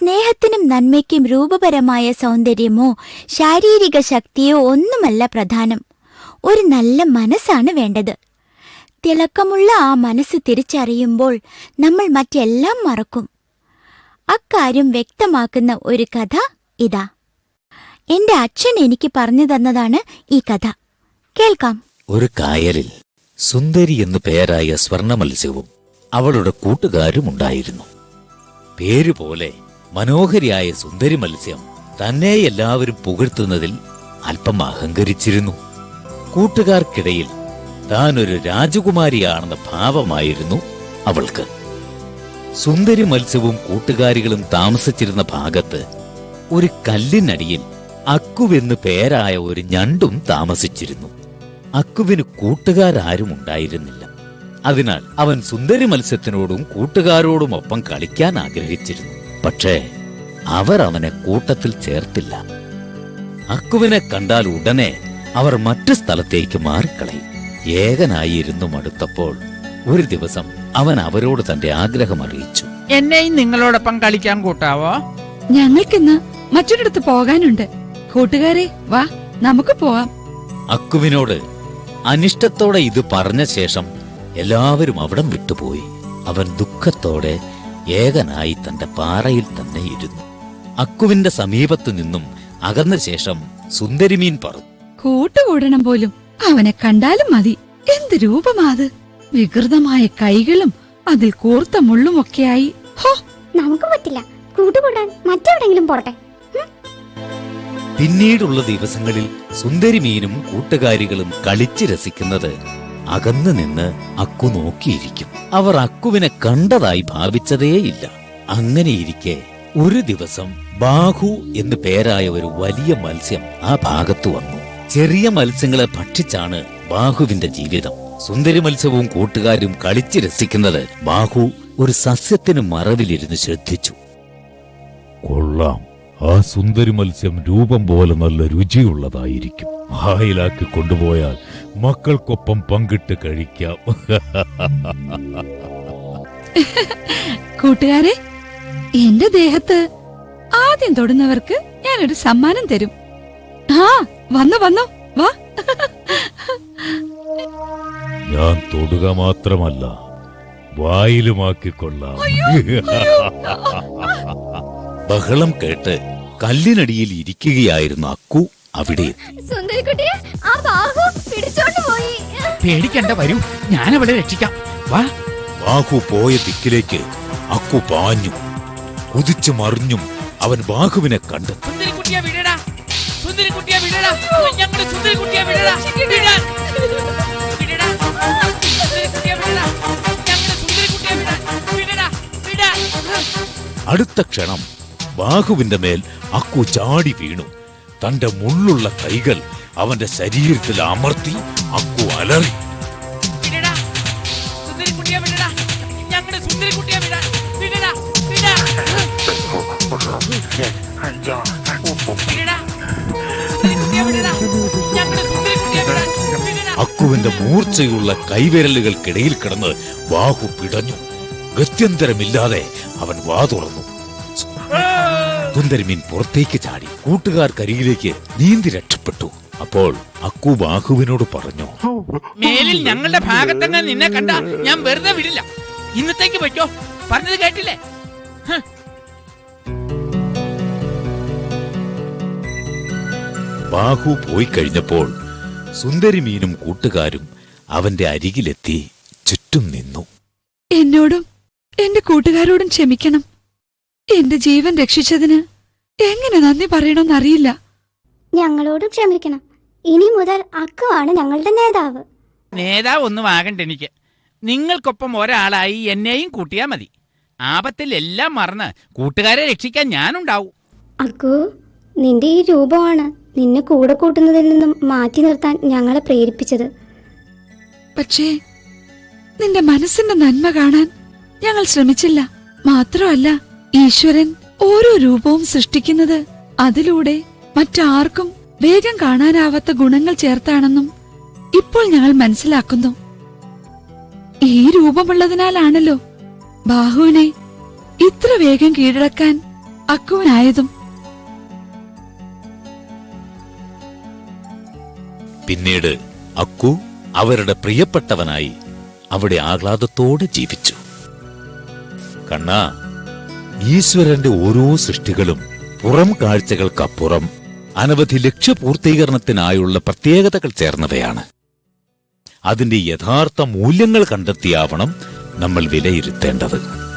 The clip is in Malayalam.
സ്നേഹത്തിനും നന്മയ്ക്കും രൂപപരമായ സൗന്ദര്യമോ ശാരീരിക ശക്തിയോ ഒന്നുമല്ല പ്രധാനം. ഒരു നല്ല മനസ്സാണ് വേണ്ടത്. തിളക്കമുള്ള ആ മനസ്സ് തിരിച്ചറിയുമ്പോൾ നമ്മൾ മറ്റെല്ലാം മറക്കും. അക്കാര്യം വ്യക്തമാക്കുന്ന ഒരു കഥ ഇതാ. എന്റെ അച്ഛൻ എനിക്ക് പറഞ്ഞു തന്നതാണ് ഈ കഥ. കേൾക്കാം. ഒരു കായലിൽ സുന്ദരി എന്നു പേരായ സ്വർണ മത്സ്യവും അവളുടെ കൂട്ടുകാരും ഉണ്ടായിരുന്നു പേരുപോലെ മനോഹരിയായ സുന്ദരി മത്സ്യം തന്നെ എല്ലാവരും പുകഴ്ത്തുന്നതിൽ അല്പം അഹങ്കരിച്ചിരുന്നു. കൂട്ടുകാർക്കിടയിൽ താൻ ഒരു രാജകുമാരിയാണെന്ന ഭാവമായിരുന്നു അവൾക്ക്. സുന്ദരി മത്സ്യവും കൂട്ടുകാരികളും താമസിച്ചിരുന്ന ഭാഗത്ത് ഒരു കല്ലിനടിയിൽ അക്കുവെന്ന് പേരായ ഒരു ഞണ്ടും താമസിച്ചിരുന്നു. അക്കുവിന് കൂട്ടുകാരാരും ഉണ്ടായിരുന്നില്ല. അതിനാൽ അവൻ സുന്ദരി മത്സ്യത്തിനോടും കൂട്ടുകാരോടുമൊപ്പം കളിക്കാൻ ആഗ്രഹിച്ചിരുന്നു. പക്ഷേ അവർ അവനെ കൂട്ടത്തിൽ ചേർത്തില്ല. അക്കുവിനെ കണ്ടാൽ ഉടനെ അവർ മറ്റു സ്ഥലത്തേക്ക് മാറിക്കളയും. ഏകനായി ഇരുന്നു മടുത്തപ്പോൾ ഒരു ദിവസം അവൻ അവരോട് തന്റെ ആഗ്രഹം അറിയിച്ചു. എന്നെയും നിങ്ങളോടൊപ്പം കളിക്കാൻ കൂട്ടാവോ? ഞങ്ങൾക്കിന്ന് മറ്റൊരിടത്ത് പോകാനുണ്ട്. കൂട്ടുകാരെ വാ നമുക്ക് പോവാം. അക്കുവിനോട് അനിഷ്ടത്തോടെ ഇത് പറഞ്ഞ ശേഷം എല്ലാവരും അവിടം വിട്ടുപോയി. അവൻ ദുഃഖത്തോടെ ഏകനായി തന്റെ പാറയിൽ തന്നെ ഇരുന്നു. അക്കുവിന്റെ സമീപത്തു നിന്നും അകന്ന ശേഷം സുന്ദരിമീൻ പറഞ്ഞു കൂട്ടുകൂടണം പോലും. അവനെ കണ്ടാലും മതി. എന്ത് രൂപമാത്? വികൃതമായ കൈകളും അതിൽ കൂർത്ത മുള്ളുമൊക്കെയായി. ഹോ നമുക്ക് പറ്റില്ല. കൂട്ടുകൂടാൻ മറ്റെവിടെങ്കിലും പോട്ടെ പിന്നീടുള്ള ദിവസങ്ങളിൽ സുന്ദരിമീനും കൂട്ടുകാരികളും കളിച്ചു രസിക്കുന്നത് അകന്നു നിന്ന് അക്കു നോക്കിയിരിക്കും. അവർ അക്കുവിനെ കണ്ടതായി ഭാവിച്ചതേയില്ല. അങ്ങനെയിരിക്കെ ഒരു ദിവസം ബാഹു എന്നു പേരായ ഒരു വലിയ മത്സ്യം ആ ഭാഗത്തു വന്നു. ചെറിയ മത്സ്യങ്ങളെ ഭക്ഷിച്ചാണ് ബാഹുവിന്റെ ജീവിതം. സുന്ദരി മത്സ്യവും കൂട്ടുകാരും കളിച്ച് രസിക്കുന്നത് ബാഹു ഒരു സസ്യത്തിന് മറവിലിരുന്ന് ശ്രദ്ധിച്ചു. കൊള്ളാം. ആ സുന്ദരി മത്സ്യം രൂപം പോലെ നല്ല രുചിയുള്ളതായിരിക്കും. വായിലാക്കി കൊണ്ടുപോയാൽ മക്കൾക്കൊപ്പം പങ്കിട്ട് കഴിക്കാം. കൂട്ടുകാരെ എന്റെ ദേഹത്ത് ആദ്യം തൊടുന്നവർക്ക് ഞാനൊരു സമ്മാനം തരും. ആ വന്നു വന്നു വാ. ഞാൻ തൊടുക മാത്രമല്ല വായിലുമാക്കിക്കൊള്ളാം. ബഹളം കേട്ട് കല്ലിനടിയിൽ ഇരിക്കുകയായിരുന്നു അക്കു അവിടെ. സുന്ദരിക്കുട്ടിയെ ആ ബാഹു പിടിച്ചോണ്ട് പോയി. പേടിക്കണ്ട വരൂ. ഞാൻ അവളെ രക്ഷിക്കാം. വാ. ബാഹു പോയ ദിക്കിലേക്ക് അക്കു പാഞ്ഞു. കുതിച്ചു മറിഞ്ഞും അവൻ ബാഹുവിനെ കണ്ടെത്തി. വിടാൻ. അടുത്ത ക്ഷണം ബാഹുവിന്റെ മേൽ അക്കു ചാടി വീണു. തന്റെ മുള്ളുള്ള കൈകൾ അവന്റെ ശരീരത്തിൽ അമർത്തി അക്കു അലറി. അക്കുവിന്റെ മൂർച്ചയുള്ള കൈവിരലുകൾക്കിടയിൽ കിടന്ന് ബാഹു പിടഞ്ഞു. ഗത്യന്തരമില്ലാതെ അവൻ വാ തുറന്നു. സുന്ദരിമീൻ പുറത്തേക്ക് ചാടി. കൂട്ടുകാർക്കരികിലേക്ക് നീന്തി രക്ഷപ്പെട്ടു. അപ്പോൾ അക്കു ബാഹുവിനോട് പറഞ്ഞു മേലിൽ ഞങ്ങളുടെ ഭാഗത്തങ്ങ് നിന്നെ കണ്ട ഞാൻ വെറുതെ വിടില്ല. ഇന്നത്തേക്ക് പറ്റോ? പറഞ്ഞത് കേട്ടില്ലേ? ബാഹു പോയി കഴിഞ്ഞപ്പോൾ സുന്ദരി മീനും കൂട്ടുകാരും അവന്റെ അരികിലെത്തി ചുറ്റും നിന്നു. എന്നോടും എന്റെ കൂട്ടുകാരോടും ക്ഷമിക്കണം. എന്റെ ജീവൻ രക്ഷിച്ചതിന് എങ്ങനെ നന്ദി പറയണമെന്നറിയില്ല. ഞങ്ങളോട് ക്ഷമിക്കണം. ഇനി മുതൽ അക്കുവാണ് ഞങ്ങളുടെ നേതാവ്. നേതാവ് ഒന്നും ആകണ്ട എനിക്ക്. നിങ്ങൾക്കൊപ്പം ഒരാളായി എന്നെയും കൂട്ടിയാ മതി. ആപത്തിൽ എല്ലാം മറന്ന് കൂട്ടുകാരെ രക്ഷിക്കാൻ ഞാനുണ്ടാവും. അക്കു നിന്റെ ഈ രൂപമാണ് നിന്നെ കൂടെ കൂട്ടുന്നതിൽ നിന്നും മാറ്റി നിർത്താൻ ഞങ്ങളെ പ്രേരിപ്പിച്ചത്. പക്ഷേ നിന്റെ മനസ്സിന്റെ നന്മ കാണാൻ ഞങ്ങൾ ശ്രമിച്ചില്ല. മാത്രമല്ല ഈശ്വരൻ ഓരോ രൂപവും സൃഷ്ടിക്കുന്നത് അതിലൂടെ മറ്റാർക്കും വേഗം കാണാനാവാത്ത ഗുണങ്ങൾ ചേർത്താണെന്നും ഇപ്പോൾ ഞങ്ങൾ മനസ്സിലാക്കുന്നു. ഈ രൂപമുള്ളതിനാലാണല്ലോ ബാഹുവിനെ ഇത്ര വേഗം കീഴടക്കാൻ അക്കുവനായതും. പിന്നീട് അക്കു അവരുടെ പ്രിയപ്പെട്ടവനായി അവിടെ ആഹ്ലാദത്തോടെ ജീവിച്ചു. കണ്ണ ഈശ്വരന്റെ ഓരോ സൃഷ്ടികളും പുറം കാഴ്ചകൾക്കപ്പുറം അനവധി ലക്ഷ്യപൂർത്തീകരണത്തിനായുള്ള പ്രത്യേകതകൾ ചേർന്നവയാണ്. അതിന്റെ യഥാർത്ഥ മൂല്യങ്ങൾ കണ്ടെത്തിയാവണം നമ്മൾ വിലയിരുത്തേണ്ടത്.